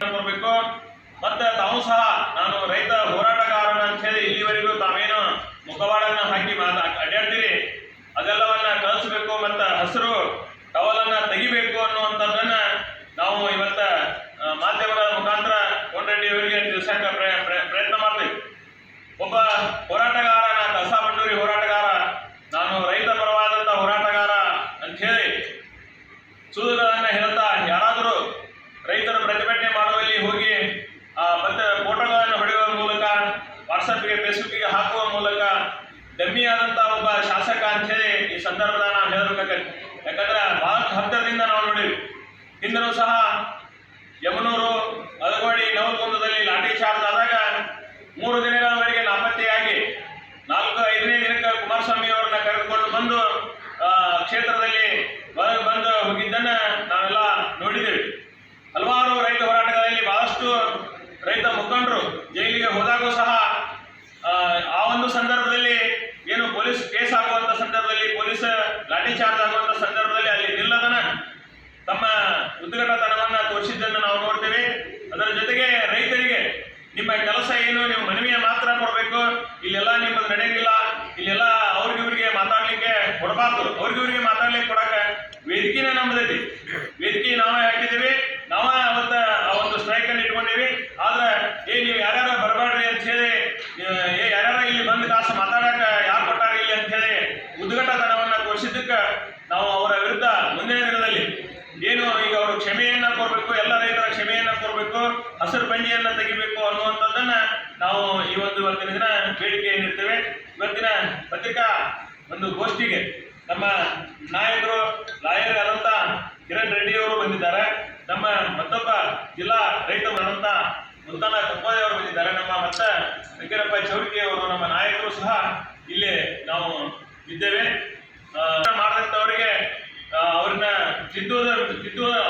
ಕೊಡಬೇಕು. ಮತ್ತೆ ತಾವು ಸಹ ನಾನು ರೈತ ಹೋರಾಟಗಾರನ ಅಂತ ಹೇಳಿ ಇಲ್ಲಿವರೆಗೂ ತಾವೇನು ಮುಖವಾಡನ್ನ ಹಾಕಿ ಅಡ್ಡಾಡ್ತೀರಿ? ಅದೆಲ್ಲವನ್ನ ಕಳಿಸ್ಬೇಕು ಮತ್ತೆ ಹಸಿರು ಟವಲನ್ನ ತೆಗಿಬೇಕು ಅನ್ನುವಂಥದ್ದನ್ನ ನಾವು ಇವತ್ತ ಮಾಧ್ಯಮದ ಮುಖಾಂತರ ಕೊಂಡ್ರೆಡ್ಡಿ ಅವರಿಗೆ ತಿಳಿಸಕ್ಕೆ ಪ್ರಯ- ಪ್ರಯ- ಪ್ರಯತ್ನ ಮಾಡ್ತೀವಿ. ಒಬ್ಬ ಹೋರಾಟಗಾರ ನಾ ಕಸ ಬಂಡೂರಿ ಹೋರಾಟಗಾರ, ನಾನು ರೈತ ಪರವಾದಂತ ಹೋರಾಟಗಾರ ಅಂತ ಹೇಳಿ ಸೂದನ್ನ ಹೇಳ್ತಾ ಯಾರಾದರೂ ರೈತರು ಹೋಗಿ ಮತ್ತೆ ಫೋಟೋಗಳನ್ನು ಹೊಡೆಯುವ ಮೂಲಕ ವಾಟ್ಸಪ್ಗೆ ಫೇಸ್ಬುಕ್ಗೆ ಹಾಕುವ ಮೂಲಕ ಡಮ್ಮಿ ಆದಂತಹ ಒಬ್ಬ ಶಾಸಕ ಅಂತ ಹೇಳಿ ಈ ಸಂದರ್ಭದಲ್ಲಿ ನಾವು ಹೇಳಬೇಕಾಗತ್ತೆ. ಯಾಕಂದ್ರೆ ಬಹಳ ಹತ್ತಿರದಿಂದ ನಾವು ನೋಡಿವಿ. ಹಿಂದೂ ಸಹ ಯಮನೂರು, ಅಲಗೋಡಿ, ನವಲಗುಂದದಲ್ಲಿ ಲಾಠಿ ಚಾರ್ಜ್ ಆದಾಗ ಮೂರು ದಿನಗಳವರೆಗೆ ರೈತ ಮುಖಂಡರು ಜೈಲಿಗೆ ಹೋದಾಗೂ ಸಹ ಆ, ಒಂದು ಸಂದರ್ಭದಲ್ಲಿ ಏನು ಪೊಲೀಸ್ ಕೇಸ್ ಆಗುವಂತ ಸಂದರ್ಭದಲ್ಲಿ ಪೊಲೀಸ್ ಲಾಠಿ ಚಾರ್ಜ್ ಆಗುವಂತ ಸಂದರ್ಭದಲ್ಲಿ ಅಲ್ಲಿ ನಿಲ್ಲದನ ತಮ್ಮ ಉದ್ಘಾಟತನವನ್ನ ತೋರಿಸಿದ್ದನ್ನು ನಾವು ನೋಡ್ತೇವೆ. ಅದರ ಜೊತೆಗೆ ರೈತರಿಗೆ ನಿಮ್ಮ ಕೆಲಸ ಏನು ನೀವು ಮನವಿಯ ಮಾತ್ರ ಕೊಡಬೇಕು. ಇಲ್ಲೆಲ್ಲ ನಿಮ್ಮದು ನಡೆಯಂಗಿಲ್ಲ. ಇಲ್ಲೆಲ್ಲ ಅವ್ರಿಗೆ ಇವ್ರಿಗೆ ಮಾತಾಡ್ಲಿಕ್ಕೆ ಕೊಡಬಾರ್ದು. ಅವ್ರಿಗೆ ಇವ್ರಿಗೆ ಮಾತಾಡ್ಲಿಕ್ಕೆ ಕೊಡಕ್ಕೆ ವೇದಿಕೆನೇ ನಮ್ಮದೈತಿ ಉದ್ಘಾಟತನವನ್ನ ತೋರಿಸಿದ್ದಕ್ಕೆ ನಾವು ಅವರ ವಿರುದ್ಧ ಮುಂದಿನ ದಿನದಲ್ಲಿ ಏನು ಈಗ ಅವರು ಕ್ಷಮೆಯನ್ನ ಕೋರ್ಬೇಕು, ಎಲ್ಲ ರೈತರ ಕ್ಷಮೆಯನ್ನ ಕೋರ್ಬೇಕು, ಹಸಿರು ಬಂಡಿಯನ್ನ ತೆಗಿಬೇಕು ಅನ್ನುವಂಥದ್ದನ್ನ ನಾವು ಈ ಒಂದು ಇವತ್ತಿನ ದಿನ ಬೇಡಿಕೆ ನೀಡ್ತೇವೆ ಇವತ್ತಿನ ಪತ್ರಿಕಾ ಒಂದು ಗೋಷ್ಠಿಗೆ ನಮ್ಮ ನಾಯಕರು, ಲಾಯರ್ ಆದಂತ ಕಿರಣ್ ರೆಡ್ಡಿ ಅವರು ಬಂದಿದ್ದಾರೆ. ನಮ್ಮ ಮತ್ತೊಬ್ಬ ಜಿಲ್ಲಾ ರೈತರಾದಂತ ಮುಲ್ತಾನ ಕಪ್ಪಾದೆ ಅವರು ಬಂದಿದ್ದಾರೆ. ನಮ್ಮ ಮತ್ತ ವೆಂಕಟಪ್ಪ ಚೌರಿಕೆ ಅವರು, ನಮ್ಮ ನಾಯಕರು ಸಹ కిడ్డూరు కిడ్డూరు